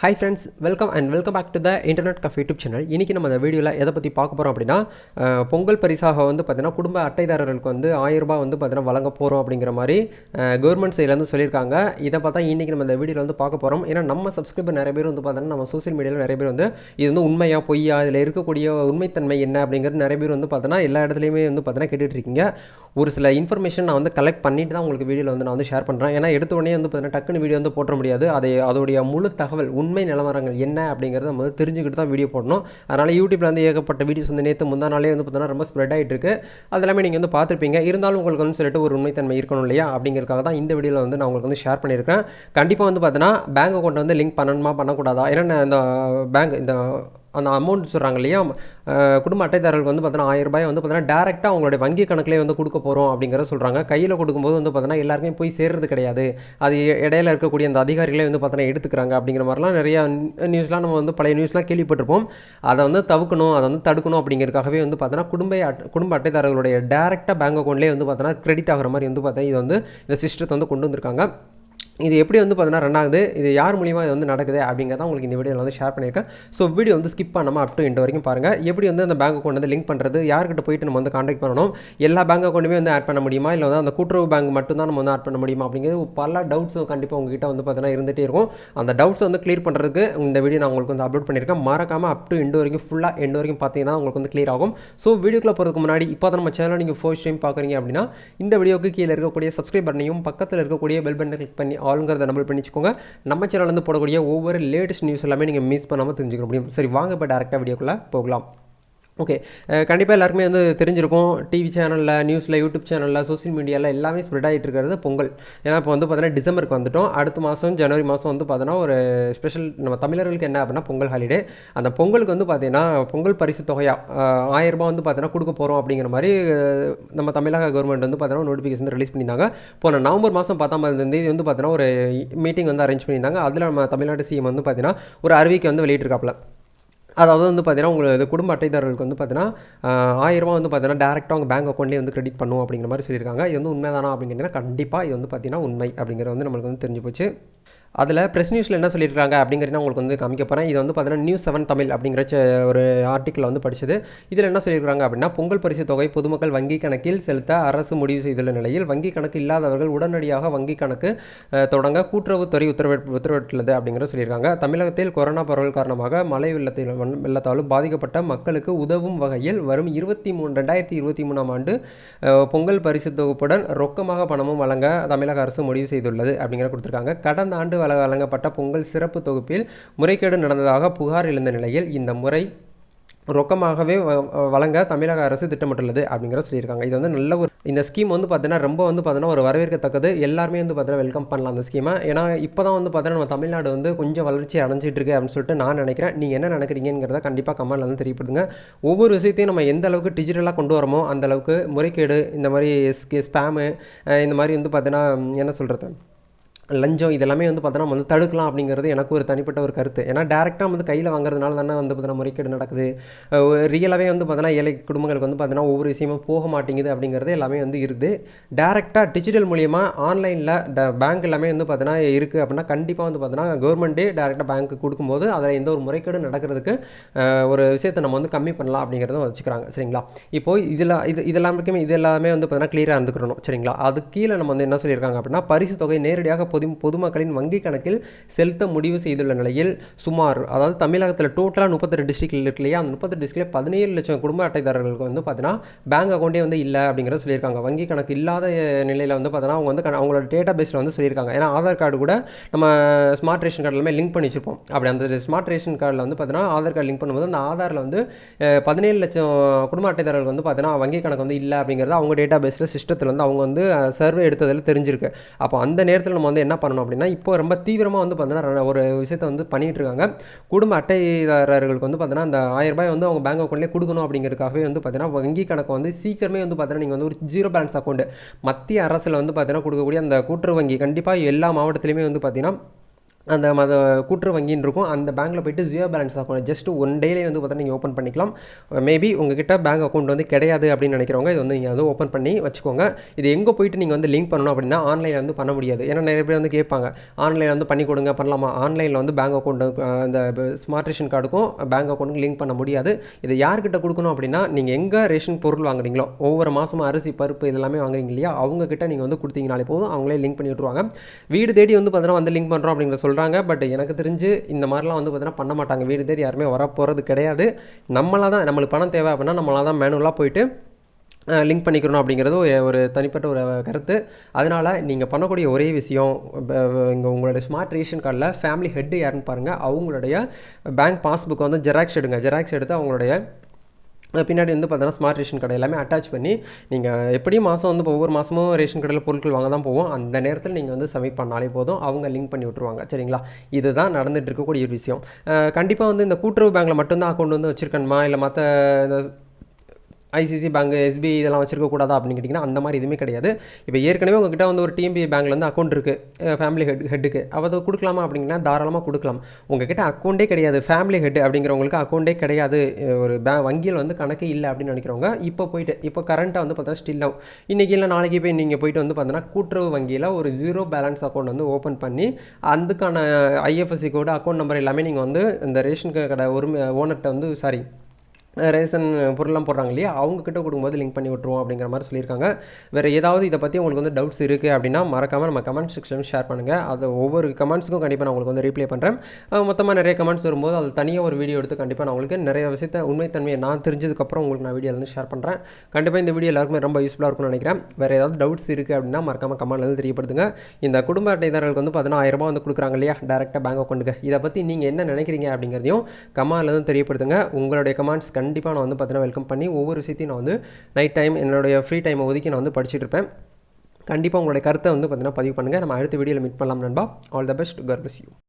Hi friends welcome and welcome back to the internet cafe YouTube channel இன்றைக்கி நம்ம அந்த வீடியோவில் எதை பற்றி பார்க்க போகிறோம் அப்படின்னா பொங்கல் பரிசாக வந்து பார்த்தீங்கன்னா குடும்ப அட்டைதாரர்களுக்கு வந்து ஆயிரம் ரூபாய் வந்து பார்த்தீங்கன்னா வழங்க போகிறோம் அப்படிங்கிற மாதிரி கவர்மெண்ட் சைட்லேருந்து சொல்லியிருக்காங்க. இதை பார்த்தா இன்றைக்கி நம்ம இந்த வீடியோவில் வந்து பார்க்க போகிறோம் ஏன்னா நம்ம சப்ஸ்கிரைபர் நிறைய பேர் வந்து பார்த்தீங்கன்னா நம்ம சோஷியல் மீடியாவில் நிறைய பேர் வந்து இது வந்து உண்மையாக பொய்யா இதில் இருக்கக்கூடிய உண்மைத்தன்மை என்ன அப்படிங்கிறது நிறைய பேர் வந்து பார்த்தீங்கன்னா எல்லா இடத்துலையுமே வந்து பார்த்தீங்கன்னா கேட்டுட்டு இருக்கீங்க. ஒரு சில இன்ஃபர்மேஷன் நான் வந்து கலெக்ட் பண்ணிட்டு தான் உங்களுக்கு வீடியோவில் வந்து நான் வந்து ஷேர் பண்ணுறேன் ஏன்னா எடுத்த உடனே வந்து பார்த்தீங்கன்னா டக்குன்னு வீடியோ வந்து போட முடியாது. அதை அதோடைய முழு தகவல் உண்மை நிலவரங்கள் என்ன அப்படிங்கிறத நம்ம வந்து தெரிஞ்சுக்கிட்டு தான் வீடியோ போடணும். அதனால் யூடியூப்பில் வந்து ஏகப்பட்ட வீடியோஸ் வந்து நேற்று முந்தா நாளே வந்து பார்த்தோன்னா ரொம்ப ஸ்ப்ரெட் ஆகிட்டு இருக்கு அது எல்லாமே நீங்கள் வந்து பார்த்துருப்பீங்க. இருந்தாலும் உங்களுக்கு வந்து சொல்லிட்டு ஒரு உண்மைத்தன்மை இருக்கணும் இல்லையா அப்படிங்கிறதுக்காக தான் இந்த வீடியோவில் வந்து நான் உங்களுக்கு வந்து ஷேர் பண்ணியிருக்கேன் கண்டிப்பாக வந்து பார்த்தீங்கன்னா பேங்க் அக்கௌண்ட் வந்து லிங்க் பண்ணணுமா பண்ணக்கூடாதா? ஏன்னா இந்த பேங்க் இந்த அந்த அமௌண்ட் சொல்கிறாங்க இல்லையா? குடும்ப அட்டைதாரர்களுக்கு வந்து பார்த்தீங்கன்னா ஆயிரம் ரூபாய் வந்து பார்த்தீங்கன்னா டேரெக்டாக அவங்களுடைய வங்கி கணக்கிலே வந்து கொடுக்க போகிறோம் அப்படிங்கிறத சொல்கிறாங்க கையில் கொடுக்கும்போது வந்து பார்த்தீங்கன்னா எல்லாருக்குமே போய் சேர்றது கிடையாது. அது இடையில இருக்கக்கூடிய அந்த அதிகாரிகளே வந்து பார்த்தீங்கன்னா எடுத்துக்கிறாங்க அப்படிங்கிற மாதிரிலாம் நிறையா நியூஸ்லாம் நம்ம வந்து பழைய நியூஸ்லாம் கேள்விப்பட்டிருப்போம். அதை வந்து தவிர்க்கணும் அதை வந்து தடுக்கணும் அப்படிங்கிறதுக்காகவே வந்து பார்த்தீங்கன்னா குடும்ப அட்- குடும்ப அட்டைதாரர்களுடைய டேரெக்டாக பேங்க் அக்கௌண்ட்லேயே வந்து பார்த்தீங்கன்னா கிரெடிட் ஆகிற மாதிரி வந்து பார்த்தா இது வந்து இந்த சிஸ்டத்தை வந்து கொண்டு வந்திருக்காங்க. இது எப்படி வந்து பார்த்தீங்கன்னா ரன் ஆகுது இது யார் மூலியமாக இது வந்து நடக்குது அப்படிங்கிறத உங்களுக்கு இந்த வீடியோவில் வந்து ஷேர் பண்ணியிருக்கேன். ஸோ வீடியோ வந்து ஸ்கிப் பண்ணாமல் அப் டு இன்ட் வரைக்கும் பாருங்கள் எப்படி வந்து அந்த பேங்க் அக்கௌண்ட் வந்து லிங்க் பண்ணுறது யார்கிட்ட போயிட்டு நம்ம வந்து காண்டாக்ட் பண்ணணும் எல்லா பேங்க் அக்கௌண்ட்டுமே வந்து ஆட் பண்ண முடியுமா? இல்லை வந்து அந்த கூட்டுறவு பேங்க் மட்டும் தான் நம்ம வந்து ஆட் பண்ண முடியுமா? அப்படிங்கிறது பல டவுட்ஸ் கண்டிப்பாக உங்ககிட்ட வந்து பார்த்தீங்கன்னா இருந்துகிட்டே இருக்கும். அந்த டவுட்ஸ் வந்து கிளியர் பண்ணுறதுக்கு இந்த வீடியோ நான் உங்களுக்கு வந்து அப்லோட் பண்ணியிருக்கேன். மறக்காமல் அப் டு எண்ட் வரைக்கும் ஃபுல்லாக எண்ட் வரைக்கும் பார்த்தீங்கன்னா உங்களுக்கு வந்து கிளியர் ஆகும். ஸோ வீடியோக்குள்ள போகிறதுக்கு முன்னாடி இப்போ தான் நம்ம சேனல் நீங்கள் ஃபர்ஸ்ட் டைம் பார்க்குறீங்க அப்படின்னா இந்த வீடியோக்கு கீழே இருக்கக்கூடிய சப்ஸ்கிரைப் பட்டனையும் பக்கத்தில் இருக்கக்கூடிய பெல் பட்டனை கிளிக் பண்ணி ஆளுங்கிறத நம்பர் பண்ணி வச்சுக்கோங்க நம்ம சேனல்லேருந்து போடக்கூடிய ஒவ்வொரு லேட்டஸ்ட் நியூஸ் எல்லாமே நீங்கள் மிஸ் பண்ணாமல் தெரிஞ்சுக்க முடியும். சரி வாங்க இப்போ டேரெக்டாக வீடியோக்குள்ளே போகலாம். ஓகே கண்டிப்பாக எல்லாருக்குமே வந்து தெரிஞ்சிருக்கும். டிவி சேனலில் நியூஸில் யூடியூப் சேனலில் சோஷியல் மீடியாவில் எல்லாமே ஸ்ப்ரெட் ஆகிட்டு இருக்கிறது பொங்கல். ஏன்னா இப்போ வந்து பார்த்தீங்கன்னா டிசம்பருக்கு வந்துட்டோம். அடுத்த மாதம் ஜனவரி மாதம் வந்து பார்த்தோன்னா ஒரு ஸ்பெஷல் நம்ம தமிழர்களுக்கு என்ன அப்படின்னா பொங்கல் ஹாலிடே அந்த பொங்கலுக்கு வந்து பார்த்தீங்கன்னா பொங்கல் பரிசு தொகையாக ஆயிரரூபா வந்து பார்த்தீங்கன்னா கொடுக்க போகிறோம் அப்படிங்கிற மாதிரி நம்ம தமிழக கவர்மெண்ட் வந்து பார்த்தீங்கன்னா நோட்டிஃபிகேஷன் ரிலீஸ் பண்ணியிருந்தாங்க. போன நவம்பர் மாதம் பத்தாம் தேதி வந்து பார்த்தீங்கன்னா ஒரு மீட்டிங் வந்து அரேஞ்ச் பண்ணியிருந்தாங்க. அதில் நம்ம தமிழ்நாடு சிஎம் வந்து பார்த்தீங்கன்னா ஒரு அறிவிக்கை வந்து வெளியிட்டிருக்காப்புல. அதாவது வந்து பார்த்தீங்கன்னா உங்களுக்கு இது குடும்ப அட்டைதாரர்களுக்கு வந்து பார்த்தீங்கன்னா ஆயிரம் ரூபா வந்து பார்த்தீங்கன்னா டேரெக்டாக உங்கள் பேங்க் அக்கௌண்ட்லேயே வந்து கிரெடிட் பண்ணும் அப்படிங்கிற மாதிரி சொல்லியிருக்காங்க. இது வந்து உண்மைதானா அப்படிங்கிறதுனா கண்டிப்பாக இது வந்து பார்த்தீங்கன்னா உண்மை அப்படிங்கிறது வந்து நம்மளுக்கு வந்து தெரிஞ்சு போச்சு. அதில் ப்ரெஸ் நியூஸில் என்ன சொல்லியிருக்காங்க அப்படிங்கிறத உங்களுக்கு வந்து காமிக்க போகிறேன் இது வந்து பார்த்தீங்கன்னா நியூஸ் செவன் தமிழ் அப்படிங்கிற ஒரு ஆர்டிக்கில் வந்து படிச்சது. இதில் என்ன சொல்லியிருக்காங்க அப்படின்னா பொங்கல் பரிசு தொகை பொதுமக்கள் வங்கி கணக்கில் செலுத்த அரசு முடிவு செய்துள்ள நிலையில் வங்கி கணக்கு இல்லாதவர்கள் உடனடியாக வங்கி கணக்கு தொடங்க கூட்டுறவுத்துறை உத்தரவு உத்தரவிட்டுள்ளது அப்படிங்கிற சொல்லியிருக்காங்க. தமிழகத்தில் கொரோனா பரவல் காரணமாக மழை வெள்ளத்தில் வெள்ளத்தாலும் பாதிக்கப்பட்ட மக்களுக்கு உதவும் வகையில் வரும் இருபத்தி மூணு ரெண்டாயிரத்தி இருபத்தி மூணாம் ஆண்டு பொங்கல் பரிசு தொகுப்புடன் ரொக்கமாக பணமும் வழங்க தமிழக அரசு முடிவு செய்துள்ளது அப்படிங்கிற கொடுத்துருக்காங்க. கடந்த ஆண்டு வழ- வழங்கப்பட்ட பொங்கல் சிறப்பு தொகுப்பில் முறைகேடு நடந்ததாக புகார் எழுந்த நிலையில் இந்த முறை ரொக்கமாகவே வ- வழங்க தமிழக அரசு திட்டமிட்டுள்ளது அப்படிங்கிற சொல்லியிருக்காங்க. இது வந்து நல்ல ஒரு இந்த ஸ்கீம் வந்து பார்த்தீங்கன்னா ரொம்ப வந்து பார்த்தீங்கன்னா ஒரு வரவேற்கத்தக்கது. எல்லாருமே வந்து பார்த்தீங்கன்னா வெல்கம் பண்ணலாம் அந்த ஸ்கீமை. ஏன்னா இப்போ தான் வந்து பார்த்தீங்கன்னா நம்ம தமிழ்நாடு வந்து கொஞ்சம் வளர்ச்சி அடைஞ்சிட்டு இருக்கு அப்படின்னு சொல்லிட்டு நான் நினைக்கிறேன். நீங்கள் என்ன நினைக்கிறீங்கிறத கண்டிப்பாக கமெண்ட்ல வந்து தெரியப்படுங்க ஒவ்வொரு விஷயத்தையும் நம்ம எந்த அளவுக்கு டிஜிட்டலாக கொண்டு வரமோ அந்த அளவுக்கு முறைகேடு இந்த மாதிரி ஸ்பேமு இந்த மாதிரி வந்து பார்த்தீங்கன்னா என்ன சொல்கிறது லஞ்சம் இதெல்லாமே வந்து பார்த்தோன்னா வந்து தடுக்கலாம் அப்படிங்கிறது எனக்கு ஒரு தனிப்பட்ட ஒரு கருத்து. ஏன்னா டேரெக்டாக வந்து கையில் வாங்குறதுனால தானே வந்து பார்த்தீங்கன்னா முறைகேடு நடக்குது. ரியலாகவே வந்து பார்த்தோன்னா ஏழை குடும்பங்களுக்கு வந்து பார்த்தீங்கன்னா ஒவ்வொரு விஷயமும் போக மாட்டேங்குது அப்படிங்கிறது எல்லாமே வந்து இருக்குது டேரெக்டாக டிஜிட்டல் மூலியமாக ஆன்லைனில் ட பேங்க் எல்லாமே வந்து பார்த்தீங்கன்னா இருக்குது அப்படின்னா கண்டிப்பாக வந்து பார்த்தீங்கன்னா கவர்மெண்ட்டே டேரெக்டாக பேங்க்கு கொடுக்கும்போது அதில் எந்த ஒரு முறைகேடு நடக்கிறதுக்கு ஒரு விஷயத்தை நம்ம வந்து கம்மி பண்ணலாம் அப்படிங்கிறத வச்சுக்கிறாங்க. சரிங்களா? இப்போது இதில் இது இதெல்லாமே இது எல்லாமே வந்து பார்த்தீங்கன்னா கிளியராக இருந்துக்கிறணும் சரிங்களா? அது கீழே நம்ம வந்து என்ன சொல்லியிருக்காங்க அப்படின்னா பரிசு தொகை நேரடியாக பொது பொதுமக்களின் வங்கி கணக்கில் செலுத்த முடிவு செய்துள்ள நிலையில் சுமார் அதாவது தமிழகத்தில் டோட்டலாக முப்பத்தெட்டு டிஸ்ட்ரிக்ட் இருக்கு இல்லையா? அந்த முப்பத்தெட்டு டிஸ்ட்ரிக்ட்ல பதினேழு லட்சம் குடும்ப அட்டைதாரர்களுக்கு வந்து பார்த்தீங்கன்னா பேங்க் அக்கௌண்ட்டே வந்து இல்லை அப்படிங்கிறத சொல்லியிருக்காங்க. வங்கி கணக்கு இல்லாத நிலையில் வந்து பார்த்தீங்கன்னா அவங்க வந்து அவங்களோட டேட்டா பேஸில் வந்து சொல்லியிருக்காங்க. ஏன்னா ஆதார் கார்டு கூட நம்ம ஸ்மார்ட் ரேஷன் கார்டு எல்லாமே லிங்க் பண்ணி வச்சிருப்போம். அப்படி அந்த ஸ்மார்ட் ரேஷன் கார்டில் வந்து பார்த்தீங்கன்னா ஆதார் கார்டு லிங்க் பண்ணும்போது அந்த ஆதாரில் வந்து பதினேழு லட்சம் குடும்ப அட்டைதாரர்கள் வந்து பார்த்தீங்கன்னா வங்கி கணக்கு வந்து இல்லை அப்படிங்கிறது அவங்க டேட்டா பேஸில் சிஸ்டத்தில் வந்து அவங்க வந்து சர்வே எடுத்ததில் தெரிஞ்சிருக்கு. அப்போ அந்த நேரத்தில் நம்ம வந்து என்ன பண்ணணும் அப்படின்னா இப்போ ரொம்ப தீவிரமாக வந்து பார்த்தீங்கன்னா ஒரு விஷயத்தை வந்து பண்ணிகிட்டு இருக்காங்க. குடும்ப அட்டைதாரர்களுக்கு வந்து பார்த்தீங்கன்னா அந்த ஆயிரம் ரூபாய் வந்து அவங்க பேங்க் அக்கௌண்ட்லேயே கொடுக்கணும் அப்படிங்கிறதுக்காகவே வந்து பார்த்தீங்கன்னா வங்கி கணக்கு வந்து சீக்கிரமே வந்து பார்த்தீங்கன்னா நீங்கள் வந்து ஒரு ஜீரோ பேலன்ஸ் அக்கௌண்ட் மத்திய அரசில் வந்து பார்த்தீங்கன்னா கொடுக்கக்கூடிய அந்த கூட்டுறவு வங்கி கண்டிப்பாக எல்லா மாவட்டத்திலையுமே வந்து பார்த்தீங்கன்னா அந்த மத கூட்டுற வங்கின்னு இருக்கும். அந்த பேங்க்கில் போயிட்டு Jio balance account just one டேலே வந்து பார்த்தீங்கன்னா நீங்கள் ஓப்பன் பண்ணிக்கலாம். Uh, மேபி உங்ககிட்ட பேங்க் அக்கௌண்ட் வந்து கிடையாது அப்படின்னு நினைக்கிறவங்க இது வந்து நீங்கள் வந்து ஓப்பன் பண்ணி வச்சுக்கோங்க. இது எங்கே போயிட்டு நீங்கள் வந்து லிங்க் பண்ணணும் அப்படின்னா ஆன்லைனில் வந்து பண்ண முடியாது. ஏன்னா நிறைய பேர் வந்து கேட்பாங்க ஆன்லைனில் வந்து பண்ணி கொடுங்க பண்ணலாமா? ஆன்லைனில் வந்து பேங்க் அக்கௌண்ட் uh, அந்த ஸ்மார்ட் ரேஷன் கார்டுக்கும் பேங்க் அக்கௌண்ட்டுக்கு லிங்க் பண்ண முடியாது. இது யார்கிட்ட கொடுக்கணும் அப்படின்னா நீங்கள் எங்கே ரேஷன் பொருள் வாங்குறீங்களோ ஒவ்வொரு மாதமும் அரிசி பருப்பு இதெல்லாமே வாங்குறீங்க இல்லையா அவங்க கிட்ட நீங்கள் வந்து கொடுத்தீங்கனாலே போதும். அவங்களே லிங்க் பண்ணி விட்ருவாங்க வீடு தேடி வந்து பார்த்தீங்கன்னா வந்து லிங்க் பண்ணுறோம் அப்படிங்கிற சொல்கிறாங்க பட் எனக்கு தெரிஞ்சு இந்த மாதிரிலாம் வந்து பார்த்தீங்கன்னா பண்ண மாட்டாங்க. வீடு தேடி யாருமே வர போகிறது கிடையாது. நம்மளாக தான் நம்மளுக்கு பணம் தேவை அப்படின்னா நம்மளாக தான் மேனுவலாக போயிட்டு லிங்க் பண்ணிக்கிறணும் அப்படிங்கிறது ஒரு ஒரு தனிப்பட்ட ஒரு கருத்து. அதனால் நீங்கள் பண்ணக்கூடிய ஒரே விஷயம் இங்கே உங்களுடைய ஸ்மார்ட் ரேஷன் கார்டில் ஃபேமிலி ஹெட்டு யாருன்னு பாருங்கள் அவங்களுடைய பேங்க் பாஸ்புக் வந்து ஜெராக்ஸ் எடுங்க. ஜெராக்ஸ் எடுத்து அவங்களுடைய பின்னாடி வந்து பார்த்தீங்கன்னா ஸ்மார்ட் ரேஷன் கடை எல்லாமே அட்டாச் பண்ணி நீங்கள் எப்படியும் மாதம் வந்து ஒவ்வொரு மாதமும் ரேஷன் கடையில் பொருட்கள் வாங்க தான் போவோம். அந்த நேரத்தில் நீங்கள் வந்து சப்மிட் பண்ணாலே போதும். அவங்க லிங்க் பண்ணி விட்ருவாங்க சரிங்களா? இதுதான் நடந்துகிட்டு இருக்கக்கூடிய ஒரு விஷயம். கண்டிப்பாக வந்து இந்த கூட்டுறவு பேங்க்கில் மட்டும்தான் அக்கௌண்ட் வந்து வச்சுருக்கணுமா? இல்லை மற்ற இந்த ஐசிசி பேங்க் எஸ்பிஐ இதெல்லாம் வச்சிருக்க கூடாதா அப்படின்னு கேட்டிங்கன்னா அந்த மாதிரி எதுவுமே கிடையாது. இப்போ ஏற்கனவே உங்ககிட்ட வந்து ஒரு டிஎம்பி பேங்க்ல வந்து அக்கௌண்ட் இருக்குது ஃபேமிலி ஹெட் ஹெட்டுக்கு அதை கொடுக்கலாமா அப்படிங்கன்னா தாராளமாக கொடுக்கலாம். உங்ககிட்ட அக்கௌண்ட்டே கிடையாது. ஃபேமிலி ஹெட் அப்படிங்கிறவங்களுக்கு அக்கௌண்ட்டே கிடையாது. ஒரு பே வங்கியில் வந்து கணக்கு இல்லை அப்படின்னு நினைக்கிறவங்க இப்போ போயிட்டு இப்போ கரண்ட்டாக வந்து பார்த்தா ஸ்டில் ஆகும் இன்றைக்கி இல்லை நாளைக்கு போய் நீங்கள் போயிட்டு வந்து பார்த்தீங்கன்னா கூட்டுறவு வங்கியில் ஒரு ஜீரோ பேலன்ஸ் அக்கௌண்ட் வந்து ஓப்பன் பண்ணி அதுக்கான ஐஎஃப்எஸ்சி கோடு அக்கௌண்ட் நம்பர் எல்லாமே நீங்கள் வந்து இந்த ரேஷன் கடை ஒரு ஓனர்கிட்ட வந்து சாரி ரேஷன் பொருள்லாம் போடுறாங்க இல்லையா? அவங்கக்கிட்ட கொடுக்கும்போது லிங்க் பண்ணி விட்ருவோம் அப்படிங்கிற மாதிரி சொல்லியிருக்காங்க. வேறு ஏதாவது இதை பற்றி உங்களுக்கு வந்து டவுட்ஸ் இருக்குது அப்படின்னா மறக்காமல் நம்ம கமெண்ட் செக்ஷன் ஷேர் பண்ணுங்கள் அது ஒவ்வொரு கமெண்ட்ஸுக்கும் கண்டிப்பாக நான் உங்களுக்கு வந்து ரீப்ளை பண்ணுறேன் மொத்தமாக நிறைய கமெண்ட்ஸ் வரும்போது அது தனியாக ஒரு வீடியோ எடுத்து கண்டிப்பாக நான் உங்களுக்கு நிறைய விஷயத்த உண்மைத்தன்மையை நான் தெரிஞ்சதுக்கப்புறம் உங்களுக்கு நான் வீடியோ வந்து ஷேர் பண்ணுறேன் கண்டிப்பாக இந்த வீடியோ எல்லாருக்குமே ரொம்ப யூஸ்ஃபுல்லாக இருக்கும்னு நினைக்கிறேன். வேறு ஏதாவது டவுட்ஸ் இருக்குது அப்படின்னா மறக்காமல் கமெண்ட்ல வந்து தெரியப்படுத்துங்க. இந்த குடும்ப அட்டைதாரர்களுக்கு வந்து பார்த்தீங்கன்னா வந்து கொடுக்குறாங்க இல்லையா? டேரெக்டாக பேங்க் அக்கௌண்ட்டுக்கு இதை பற்றி நீங்கள் என்ன நினைக்கிறீங்க அப்படிங்கிறதையும் கமெண்ட்லேருந்து தெரியப்படுத்துங்க. உங்களுடைய கமெண்ட்ஸ் கண்டிப்பாக நான் வந்து பார்த்தீங்கன்னா வெல்கம் பண்ணி ஒவ்வொரு விஷயத்தையும் நான் வந்து நைட் டைம் என்னுடைய ஃப்ரீ டைமை ஒதுக்கி நான் வந்து படிச்சுட்டு இருப்பேன். கண்டிப்பாக உங்களுடைய கருத்தை வந்து பார்த்தீங்கன்னா பதிவு பண்ணுங்கள் நம்ம அடுத்த வீடியோவில் மீட் பண்ணலாம் நண்பா. All the best god bless you